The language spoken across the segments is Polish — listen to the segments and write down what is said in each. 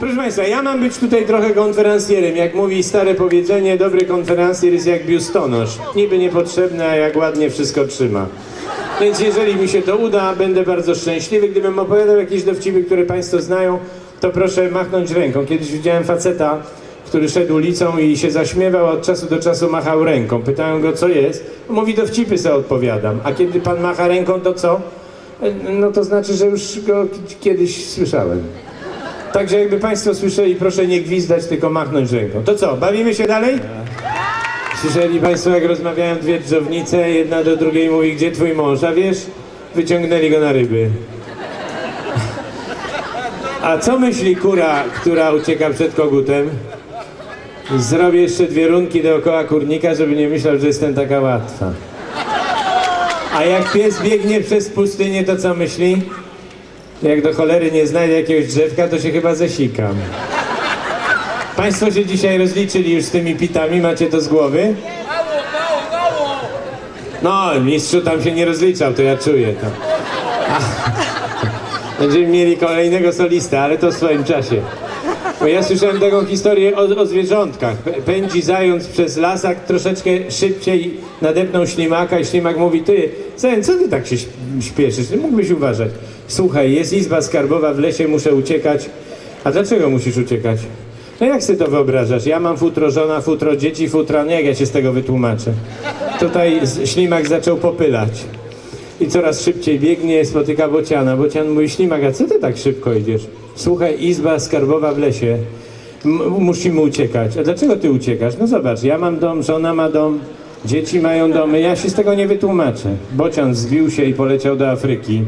Proszę Państwa, ja mam być tutaj trochę konferencjerem. Jak mówi stare powiedzenie, dobry konferencjer jest jak biustonosz. Niby niepotrzebny, a jak ładnie wszystko trzyma. Więc jeżeli mi się to uda, będę bardzo szczęśliwy. Gdybym opowiadał jakieś dowcipy, które Państwo znają, to proszę machnąć ręką. Kiedyś widziałem faceta, który szedł ulicą i się zaśmiewał, a od czasu do czasu machał ręką. Pytałem go, co jest. Mówi, dowcipy sobie odpowiadam. A kiedy Pan macha ręką, to co? No to znaczy, że już go kiedyś słyszałem. Także jakby Państwo słyszeli, proszę nie gwizdać, tylko machnąć ręką. To co, bawimy się dalej? Słyszeli Państwo, jak rozmawiają dwie dżownice, jedna do drugiej mówi, gdzie twój mąż, a wiesz, wyciągnęli go na ryby. A co myśli kura, która ucieka przed kogutem? Zrobię jeszcze dwie runki dookoła kurnika, żeby nie myślał, że jestem taka łatwa. A jak pies biegnie przez pustynię, to co myśli? Jak do cholery nie znajdę jakiegoś drzewka, to się chyba zesikam. Państwo się dzisiaj rozliczyli już z tymi pitami, macie to z głowy? No, mistrzu tam się nie rozliczał, to ja czuję to. Będziemy mieli kolejnego solista, ale to w swoim czasie. Bo ja słyszałem taką historię o, o zwierzątkach. Pędzi zając przez lasak, troszeczkę szybciej nadepnął ślimaka i ślimak mówi, ty, zając, co ty tak się śpieszysz? Nie mógłbyś uważać. Słuchaj, jest izba skarbowa w lesie, muszę uciekać. A dlaczego musisz uciekać? No jak sobie to wyobrażasz? Ja mam futro żona, futro dzieci, futra, no jak ja się z tego wytłumaczę? Tutaj ślimak zaczął popylać. I coraz szybciej biegnie, spotyka Bociana. Bocian mówi, ślimak, a co ty tak szybko idziesz? Słuchaj, izba skarbowa w lesie. M- musimy uciekać. A dlaczego ty uciekasz? No zobacz, ja mam dom, żona ma dom, dzieci mają domy, ja się z tego nie wytłumaczę. Bocian zbił się i poleciał do Afryki.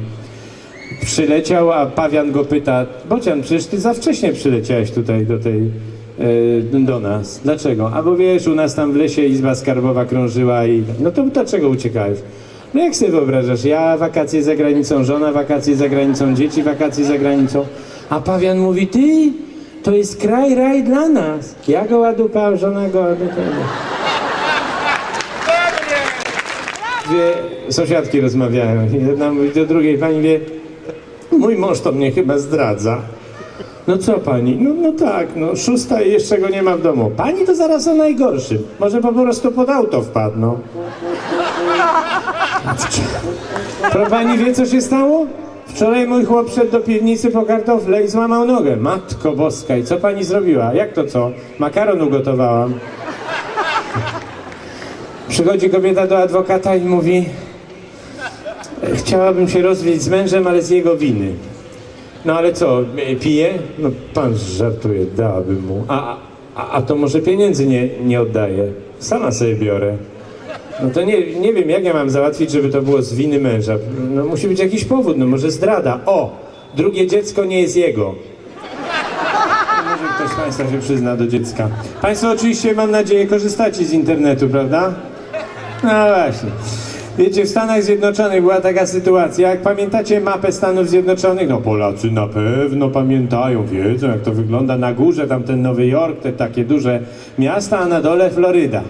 Przyleciał, a pawian go pyta, Bocian, przecież ty za wcześnie przyleciałeś tutaj do tej, e, do nas. Dlaczego? A bo wiesz, u nas tam w lesie izba skarbowa krążyła i... No to dlaczego uciekałeś? No jak sobie wyobrażasz, ja wakacje za granicą, żona wakacje za granicą, dzieci wakacje za granicą, a pawian mówi, ty, to jest kraj, raj dla nas. Ja go ładupa, żona go ładupa. Dwie sąsiadki rozmawiają. Jedna mówi do drugiej, pani wie, mój mąż to mnie chyba zdradza. No co pani? No, no tak, no szósta i jeszcze go nie ma w domu. Pani to zaraz o najgorszym. Może po prostu pod auto wpadną. Pro pani wie co się stało? Wczoraj mój chłop szedł do piwnicy po kartofle i złamał nogę. Matko boska, i co pani zrobiła? Jak to co? Makaron ugotowałam. Przychodzi kobieta do adwokata i mówi Chciałabym się rozwieść z mężem, ale z jego winy. No ale co, e, pije? No pan żartuje, dałabym mu. A, a, a to może pieniędzy nie, nie oddaje. Sama sobie biorę. No to nie, nie wiem, jak ja mam załatwić, żeby to było z winy męża. No musi być jakiś powód, no może zdrada. O, drugie dziecko nie jest jego. Może ktoś z Państwa się przyzna do dziecka. Państwo oczywiście, mam nadzieję, korzystacie z internetu, prawda? No właśnie. Wiecie, w Stanach Zjednoczonych była taka sytuacja, jak pamiętacie mapę Stanów Zjednoczonych? No Polacy na pewno pamiętają, wiedzą jak to wygląda. Na górze tam ten Nowy Jork, te takie duże miasta, a na dole Floryda.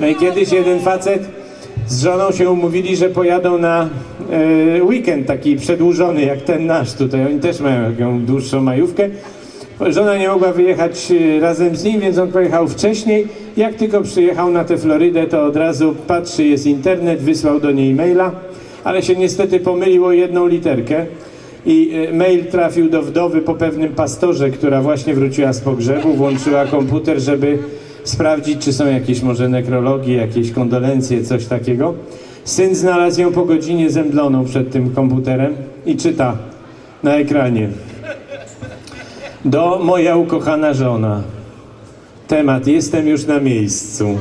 No i kiedyś jeden facet z żoną się umówili, że pojadą na e, weekend taki przedłużony jak ten nasz tutaj. Oni też mają taką dłuższą majówkę. Żona nie mogła wyjechać e, razem z nim, więc on pojechał wcześniej. Jak tylko przyjechał na tę Florydę, to od razu patrzy, jest internet, wysłał do niej maila, ale się niestety pomylił o jedną literkę. I e, mail trafił do wdowy po pewnym pastorze, która właśnie wróciła z pogrzebu, włączyła komputer, żeby sprawdzić, czy są jakieś może nekrologie, jakieś kondolencje, coś takiego. Syn znalazł ją po godzinie zemdloną przed tym komputerem i czyta na ekranie. Do moja ukochana żona. Temat, jestem już na miejscu.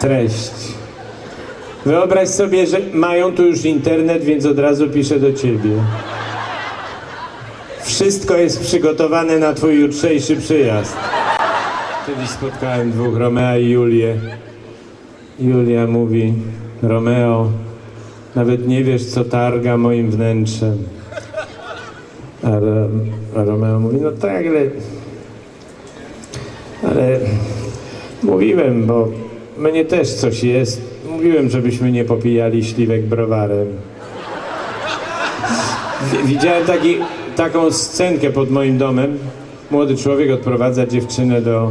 Treść. Wyobraź sobie, że mają tu już internet, więc od razu piszę do ciebie. Wszystko jest przygotowane na twój jutrzejszy przyjazd. Kiedyś spotkałem dwóch, Romea i Julię. Julia mówi, Romeo, nawet nie wiesz, co targa moim wnętrzem. A, Ro- a Romeo mówi, no tak, ale... Ale mówiłem, bo mnie też coś jest. Mówiłem, żebyśmy nie popijali śliwek browarem. Wi- Widziałem taki, taką scenkę pod moim domem. Młody człowiek odprowadza dziewczynę do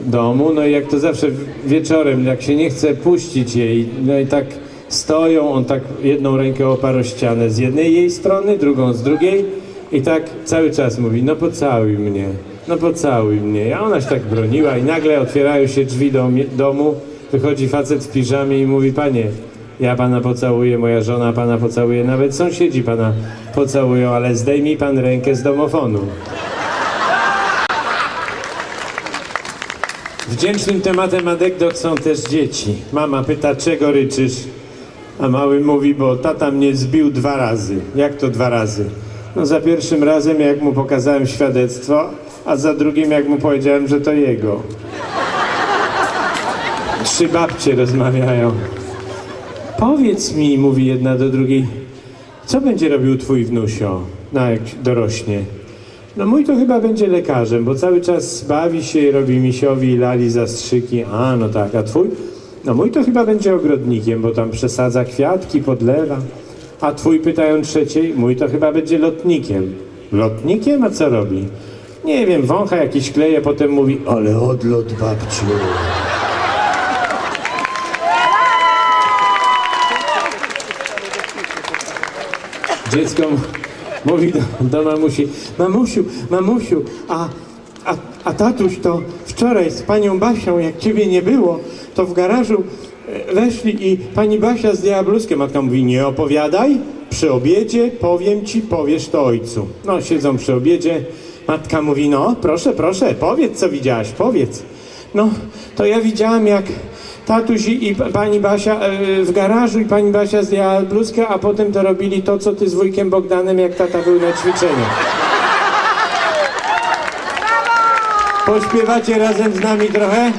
domu, no i jak to zawsze wieczorem, jak się nie chce puścić jej, no i tak stoją, on tak jedną rękę oparł ścianę z jednej jej strony, drugą z drugiej i tak cały czas mówi, no pocałuj mnie, no pocałuj mnie. A ona się tak broniła i nagle otwierają się drzwi do domu, wychodzi facet w piżamie i mówi, panie, ja pana pocałuję, moja żona pana pocałuje, nawet sąsiedzi pana pocałują, ale zdejmij pan rękę z domofonu. Wdzięcznym tematem anegdot są też dzieci. Mama pyta, czego ryczysz? A mały mówi, bo tata mnie zbił dwa razy. Jak to dwa razy? No za pierwszym razem, jak mu pokazałem świadectwo, a za drugim, jak mu powiedziałem, że to jego. Trzy babcie rozmawiają. Powiedz mi, mówi jedna do drugiej, co będzie robił twój wnusio, no jak dorośnie? No mój to chyba będzie lekarzem, bo cały czas bawi się i robi misiowi i lali zastrzyki. A, no tak, a twój? No mój to chyba będzie ogrodnikiem, bo tam przesadza kwiatki, podlewa. A twój, pytają trzeciej, mój to chyba będzie lotnikiem. Lotnikiem? A co robi? Nie wiem, wącha jakiś kleje, potem mówi, ale odlot babciu. Dziecko mówi do, do mamusi, mamusiu, mamusiu, a, a, a tatuś to wczoraj z panią Basią, jak ciebie nie było, to w garażu weszli i pani Basia zdjęła bluzkę. Matka mówi, nie opowiadaj, przy obiedzie powiem ci, powiesz to ojcu. No, siedzą przy obiedzie, matka mówi, no, proszę, proszę, powiedz, co widziałaś, powiedz. No, to ja widziałam, jak tatuś i, i pani Basia e, w garażu i pani Basia zdjęła bluzkę, a potem to robili to, co ty z wujkiem Bogdanem, jak tata był na ćwiczeniach. Pośpiewacie razem z nami trochę?